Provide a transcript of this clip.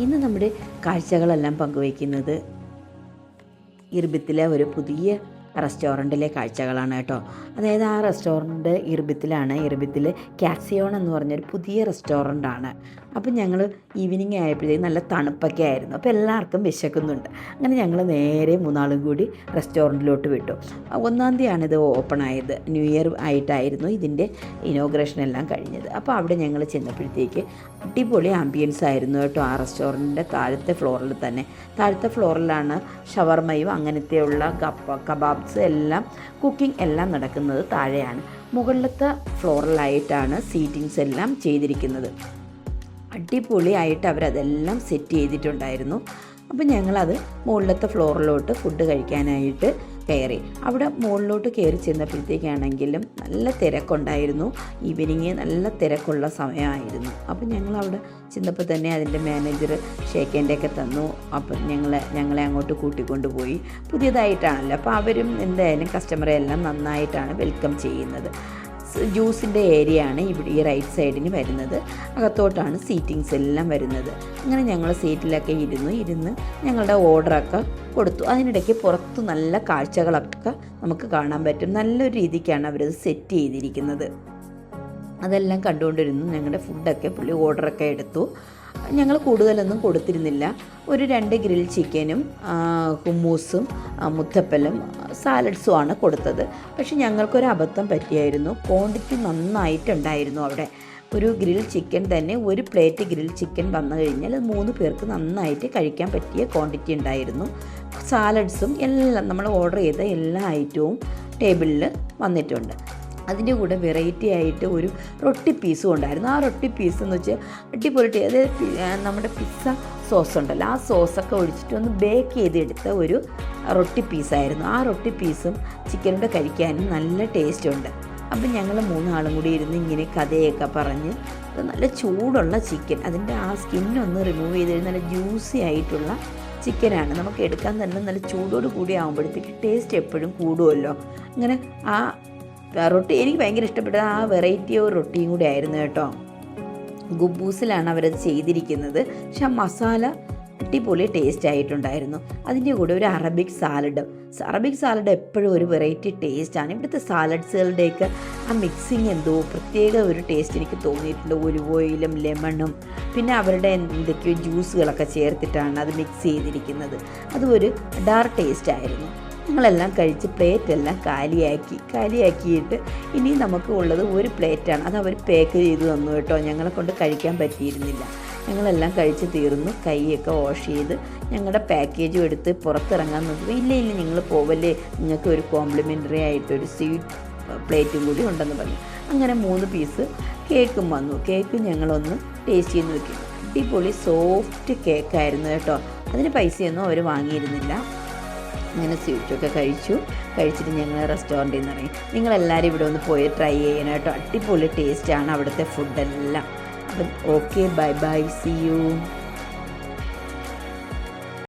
ഇന്ന് നമ്മുടെ കാഴ്ചകളെല്ലാം പങ്കുവയ്ക്കുന്നത് ഇർബിത്തിലെ ഒരു പുതിയ റെസ്റ്റോറന്റിലെ കാഴ്ചകളാണ് കേട്ടോ. അതായത് ആ റെസ്റ്റോറന്റ് ഇർബിത്തിലാണ്. ഇർബിത്തിൽ കാക്സിയോൺ എന്ന് പറഞ്ഞൊരു പുതിയ റെസ്റ്റോറന്റ് ആണ് അപ്പം ഞങ്ങൾ ഈവനിങ് ആയപ്പോഴത്തേക്കും നല്ല തണുപ്പൊക്കെ ആയിരുന്നു. അപ്പോൾ എല്ലാവർക്കും വിശക്കുന്നുണ്ട്. അങ്ങനെ ഞങ്ങൾ നേരെ മൂന്നാളും കൂടി റെസ്റ്റോറന്റിലോട്ട് വിട്ടു. ഒന്നാം തീയതിയാണ് ഇത് ഓപ്പൺ ആയത്. ന്യൂ ഇയർ ആയിട്ടായിരുന്നു ഇതിന്റെ ഇനോഗ്രേഷൻ എല്ലാം കഴിഞ്ഞത്. അപ്പോൾ അവിടെ ഞങ്ങൾ ചെന്നപ്പോഴത്തേക്ക് അടിപൊളി ആംബിയൻസ് ആയിരുന്നു കേട്ടോ ആ റെസ്റ്റോറന്റിന്റെ താഴത്തെ ഫ്ലോറിൽ തന്നെ. താഴത്തെ ഫ്ലോറിലാണ് ഷവർമയും അങ്ങനത്തെയുള്ള കപ്പ കബാബ്സ് എല്ലാം കുക്കിംഗ് എല്ലാം നടക്കുന്നത് താഴെയാണ്. മുകളിലത്തെ ഫ്ലോറിലായിട്ടാണ് സീറ്റിങ്സ് എല്ലാം ചെയ്തിരിക്കുന്നത്. അടിപൊളിയായിട്ട് അവരതെല്ലാം സെറ്റ് ചെയ്തിട്ടുണ്ടായിരുന്നു. അപ്പോൾ ഞങ്ങളത് മുകളിലത്തെ ഫ്ലോറിലോട്ട് ഫുഡ് കഴിക്കാനായിട്ട് കയറി. അവിടെ മുകളിലോട്ട് കയറി ചെന്നപ്പോഴത്തേക്കാണെങ്കിലും നല്ല തിരക്കുണ്ടായിരുന്നു. ഈവനിങ് നല്ല തിരക്കുള്ള സമയമായിരുന്നു. അപ്പോൾ ഞങ്ങൾ അവിടെ ചെന്നപ്പോൾ തന്നെ അതിന്റെ മാനേജർ ഷേക്കേന്റെയൊക്കെ തന്നു. അപ്പം ഞങ്ങളെ ഞങ്ങളെ അങ്ങോട്ട് കൂട്ടിക്കൊണ്ടുപോയി പുതിയതായിട്ടാണല്ലോ. അപ്പോൾ അവരും എന്തായാലും കസ്റ്റമറെ എല്ലാം നന്നായിട്ടാണ് വെൽക്കം ചെയ്യുന്നത്. ജ്യൂസിന്റെ ഏരിയ ആണ് ഇവിടെ ഈ റൈറ്റ് സൈഡിന് വരുന്നത്. അകത്തോട്ടാണ് സീറ്റിങ്സ് എല്ലാം വരുന്നത്. അങ്ങനെ ഞങ്ങൾ സീറ്റിലൊക്കെ ഇരുന്നു. ഇരുന്ന് ഞങ്ങളുടെ ഓർഡറൊക്കെ കൊടുത്തു. അതിനിടയ്ക്ക് പുറത്ത് നല്ല കാഴ്ചകളൊക്കെ നമുക്ക് കാണാൻ പറ്റും. നല്ലൊരു രീതിക്കാണ് അവരത് സെറ്റ് ചെയ്തിരിക്കുന്നത്. അതെല്ലാം കണ്ടുകൊണ്ടിരുന്നു. ഞങ്ങളുടെ ഫുഡൊക്കെ പുള്ളി ഓർഡറൊക്കെ എടുത്തു. ഞങ്ങൾ കൂടുതലൊന്നും കൊടുത്തിരുന്നില്ല. ഒരു രണ്ട് ഗ്രിൽ ചിക്കനും ഹുമ്മൂസും മുത്തപ്പലും സാലഡ്സും ആണ് കൊടുത്തത്. പക്ഷെ ഞങ്ങൾക്കൊരു അബദ്ധം പറ്റിയായിരുന്നു. ക്വാണ്ടിറ്റി നന്നായിട്ടുണ്ടായിരുന്നു അവിടെ. ഒരു ഗ്രിൽ ചിക്കൻ തന്നെ ഒരു പ്ലേറ്റ് ഗ്രിൽ ചിക്കൻ വന്നു കഴിഞ്ഞാൽ മൂന്ന് പേർക്ക് നന്നായിട്ട് കഴിക്കാൻ പറ്റിയ ക്വാണ്ടിറ്റി ഉണ്ടായിരുന്നു. സാലഡ്സും എല്ലാം നമ്മൾ ഓർഡർ ചെയ്ത എല്ലാ ഐറ്റവും ടേബിളിൽ വന്നിട്ടുണ്ട്. അതിന്റെ കൂടെ വെറൈറ്റി ആയിട്ട് ഒരു റൊട്ടി പീസും ഉണ്ടായിരുന്നു. ആ റൊട്ടി പീസ് എന്ന് വെച്ചാൽ അടിപൊളി അതായത് നമ്മുടെ പിസ്സ സോസ് ഉണ്ടല്ലോ. ആ സോസൊക്കെ ഒഴിച്ചിട്ട് ഒന്ന് ബേക്ക് ചെയ്തെടുത്ത ഒരു റൊട്ടി പീസായിരുന്നു ആ റൊട്ടി പീസും ചിക്കനോട് കഴിക്കാനും നല്ല ടേസ്റ്റ് ഉണ്ട്. അപ്പം ഞങ്ങൾ മൂന്നാളും കൂടി ഇരുന്ന് ഇങ്ങനെ കഥയൊക്കെ പറഞ്ഞ് നല്ല ചൂടുള്ള ചിക്കൻ അതിന്റെ ആ സ്കിന്നൊന്ന് റിമൂവ് ചെയ്ത് നല്ല ജ്യൂസി ആയിട്ടുള്ള ചിക്കനാണ് നമുക്ക് എടുക്കാൻ തന്നെ നല്ല ചൂടോട് കൂടി ആകുമ്പോഴത്തേക്ക് ടേസ്റ്റ് എപ്പോഴും കൂടുമല്ലോ അങ്ങനെ ആ റൊട്ടി എനിക്ക് ഭയങ്കര ഇഷ്ടപ്പെട്ടത് ആ വെറൈറ്റി ഒരു റൊട്ടിയും കൂടി ആയിരുന്നു കേട്ടോ. ഗുബൂസിലാണ് അവരത് ചെയ്തിരിക്കുന്നത്. പക്ഷെ ആ മസാല അടിപൊളി ടേസ്റ്റ് ആയിട്ടുണ്ടായിരുന്നു. അതിന്റെ കൂടെ ഒരു അറബിക് സാലഡ് അറബിക് സാലഡ് എപ്പോഴും ഒരു വെറൈറ്റി ടേസ്റ്റാണ് ഇവിടുത്തെ സാലഡ്സുകളുടെയൊക്കെ ആ മിക്സിങ് എന്തോ പ്രത്യേക ഒരു ടേസ്റ്റ് എനിക്ക് തോന്നിയിട്ടുണ്ട്. ഒലിവ് ഓയിലും ലെമണും പിന്നെ അവരുടെ എന്തൊക്കെയോ ജ്യൂസുകളൊക്കെ ചേർത്തിട്ടാണ് അത് മിക്സ് ചെയ്തിരിക്കുന്നത്. അതും ഒരു ഡാർക്ക് ടേസ്റ്റ് ആയിരുന്നു. ഞങ്ങളെല്ലാം കഴിച്ച് പ്ലേറ്റെല്ലാം കാലിയാക്കി കാലിയാക്കിയിട്ട് ഇനി നമുക്ക് ഉള്ളത് ഒരു പ്ലേറ്റാണ്. അത് അവർ പാക്ക് ചെയ്ത് തന്നു കേട്ടോ. ഞങ്ങളെ കൊണ്ട് കഴിക്കാൻ പറ്റിയിരുന്നില്ല. ഞങ്ങളെല്ലാം കഴിച്ച് തീർന്നു. കൈയൊക്കെ വാഷ് ചെയ്ത് ഞങ്ങളുടെ പാക്കേജും എടുത്ത് പുറത്തിറങ്ങാൻ നോക്കുക ഇല്ല ഇല്ല നിങ്ങൾ പോവല്ലേ? നിങ്ങൾക്ക് ഒരു കോംപ്ലിമെന്ററി ആയിട്ടൊരു സ്വീറ്റ് പ്ലേറ്റും കൂടി ഉണ്ടെന്ന് പറഞ്ഞു. അങ്ങനെ മൂന്ന് പീസ് കേക്കും വന്നു. കേക്ക് ഞങ്ങളൊന്ന് ടേസ്റ്റ് ചെയ്ത് നോക്കി. അടിപൊളി സോഫ്റ്റ് കേക്കായിരുന്നു കേട്ടോ. അതിന് പൈസയൊന്നും അവർ വാങ്ങിയിരുന്നില്ല. അങ്ങനെ സ്വീറ്റൊക്കെ കഴിച്ചു. കഴിച്ചിട്ട് ഞങ്ങൾ റെസ്റ്റോറന്റിൽ നിന്ന് ഇറങ്ങി. നിങ്ങളെല്ലാവരും ഇവിടെ ഒന്ന് പോയി ട്രൈ ചെയ്യണം അടിപൊളി ടേസ്റ്റാണ് അവിടുത്തെ ഫുഡെല്ലാം അപ്പം okay bye bye see you